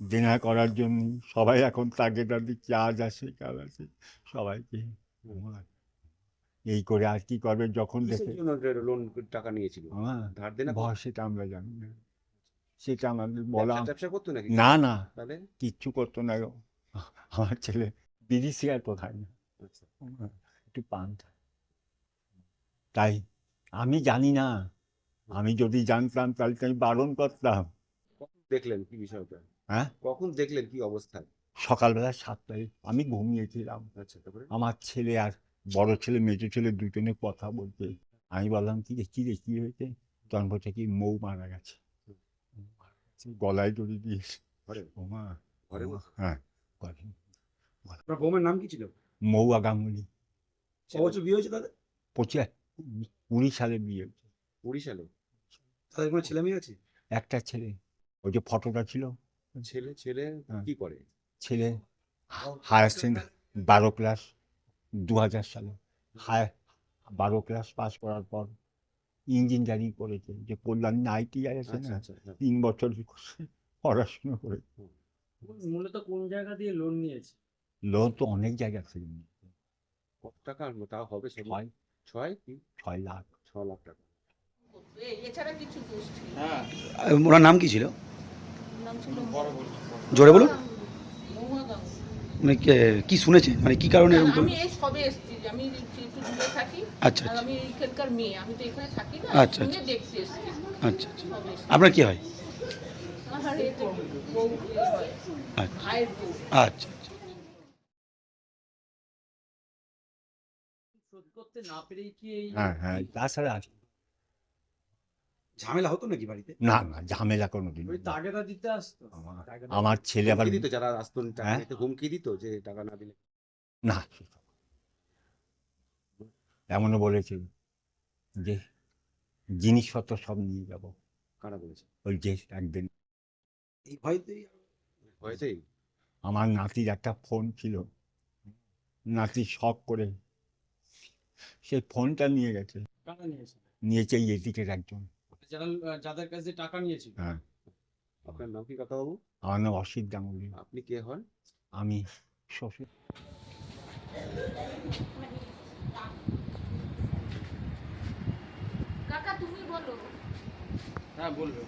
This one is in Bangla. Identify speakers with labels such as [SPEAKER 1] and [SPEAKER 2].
[SPEAKER 1] দিনা করার জন্য সবাই এখন তাকে তাদের চার্জ আছে কাজ আছে সবাইকে এই করে আর কি করবে যখন দেখে
[SPEAKER 2] লোন টাকা নিয়েছিল।
[SPEAKER 1] হ্যাঁ সেটা আমরা জানি না। সেটা আমাদের বলা না না। কিচ্ছু করতো না আমার ছেলে বিড়ি সিগারেট তো খায় না।
[SPEAKER 2] আচ্ছা।
[SPEAKER 1] একটু পান তাই আমি জানি না। আমি যদি জানতাম তাহলে তো আমি বারণ করতাম।
[SPEAKER 2] দেখলেন কি বিষয়টা?
[SPEAKER 1] হ্যাঁ?
[SPEAKER 2] কখন দেখলেন কি অবস্থা?
[SPEAKER 1] সকালবেলা সাতটায় আমি ঘুমিয়েছিলাম।
[SPEAKER 2] আচ্ছা
[SPEAKER 1] আমার ছেলে আর বড় ছেলে মেজো ছেলে দুজনে কথা বলতে আমি বললাম কি রে কি রে কি হয়েছে? তখন বলছে কি মৌ মারা গেছে। গলায় দড়ি দিয়েছে
[SPEAKER 2] ঘরে
[SPEAKER 1] ও মা
[SPEAKER 2] ঘরের
[SPEAKER 1] ও মা,
[SPEAKER 2] মধ্যে?
[SPEAKER 1] হ্যাঁ ঘরে।
[SPEAKER 3] আপনার বৌমের নাম কি ছিল
[SPEAKER 1] মৌয়া গাঙ্গুলি
[SPEAKER 3] বছর বিয়ে হয়েছে তাদের
[SPEAKER 1] পঁচিশ কুড়ি সালে বিয়ে হয়েছে
[SPEAKER 2] কুড়ি সালে
[SPEAKER 3] তাদের কোনো ছেলে মেয়ে আছে
[SPEAKER 1] একটা ছেলে ওই যে ফটোটা ছিল
[SPEAKER 2] ছেলে ছেলে। কি করে
[SPEAKER 1] ছেলে হায়ার সেকেন্ডারি বারো ক্লাস দু হাজার সালে হায়ার বারো ক্লাস পাস করার পর ইঞ্জিনিয়ারিং করেছে যে কল্যাণী আইটিআই আছে
[SPEAKER 2] আচ্ছা
[SPEAKER 1] না
[SPEAKER 2] আচ্ছা হ্যাঁ।
[SPEAKER 1] তিন বছর পড়াশোনা করে
[SPEAKER 4] মূলত কোন জায়গা দিয়ে লোন নিয়েছে?
[SPEAKER 1] লোন তো অনেক জায়গা থেকে নিয়েছে।
[SPEAKER 2] কত টাকা তাও হবে
[SPEAKER 1] ছয়
[SPEAKER 2] ছয় কি?
[SPEAKER 1] ছয় লাখ।
[SPEAKER 2] ছ লাখ টাকা।
[SPEAKER 5] এছাড়া কিছু দোষ
[SPEAKER 3] ওনার নাম কি ছিল জোরে বলুন। মানে কে- শুনেছেন? মানে কি কারণে এরকম
[SPEAKER 5] আমি? এই সবে এসেছি আমি একটু দূরে থাকি।
[SPEAKER 3] আচ্ছা আচ্ছা।
[SPEAKER 5] আমি এখানকার মেয়ে আমি তো এখানে থাকি না
[SPEAKER 3] আচ্ছা,
[SPEAKER 5] শুনে দেখতে এসেছি।
[SPEAKER 3] আচ্ছা আচ্ছা। আপনার কি হয়?
[SPEAKER 5] আমার এ তো বউ
[SPEAKER 3] আচ্ছা আচ্ছা আচ্ছা।
[SPEAKER 4] শোধ করতে না পেরেই কি
[SPEAKER 1] হ্যাঁ হ্যাঁ তাছাড়া
[SPEAKER 3] ঝামেলা হতো নাকি বাড়িতে?
[SPEAKER 1] না না ঝামেলা কোনোদিন
[SPEAKER 4] ওই তাগেদা দিতে আসতো।
[SPEAKER 1] আমার- ছেলে আবার
[SPEAKER 2] দিত যারা আসতো টাকা
[SPEAKER 1] হ্যাঁ?
[SPEAKER 2] হুমকি দিত যে টাকা না দিলে।
[SPEAKER 1] না এমনও বলেছে যে জিনিসপত্র সব নিয়ে যাব।
[SPEAKER 2] কারা বলেছে?
[SPEAKER 1] ওই যে একদিন
[SPEAKER 3] এই ভয়তেই
[SPEAKER 2] ভয়েতেই?
[SPEAKER 1] আমার নাতির একটা ফোন ছিল। নাতি শখ করে সেই ফোনটা নিয়ে গেছে।
[SPEAKER 4] নিয়েছে?
[SPEAKER 1] এদিকের একজন।
[SPEAKER 4] যারা যাদের কাছে টাকা নিয়েছিল।
[SPEAKER 1] হ্যাঁ।
[SPEAKER 2] আপনার নাম কি কাকাবাবু?
[SPEAKER 1] আমার নাম অসিত গাঙ্গুলি।
[SPEAKER 2] আপনি কে হন?
[SPEAKER 1] আমি শ্বশুর
[SPEAKER 5] কাকা তুমি বলো।
[SPEAKER 4] হ্যাঁ বলবে।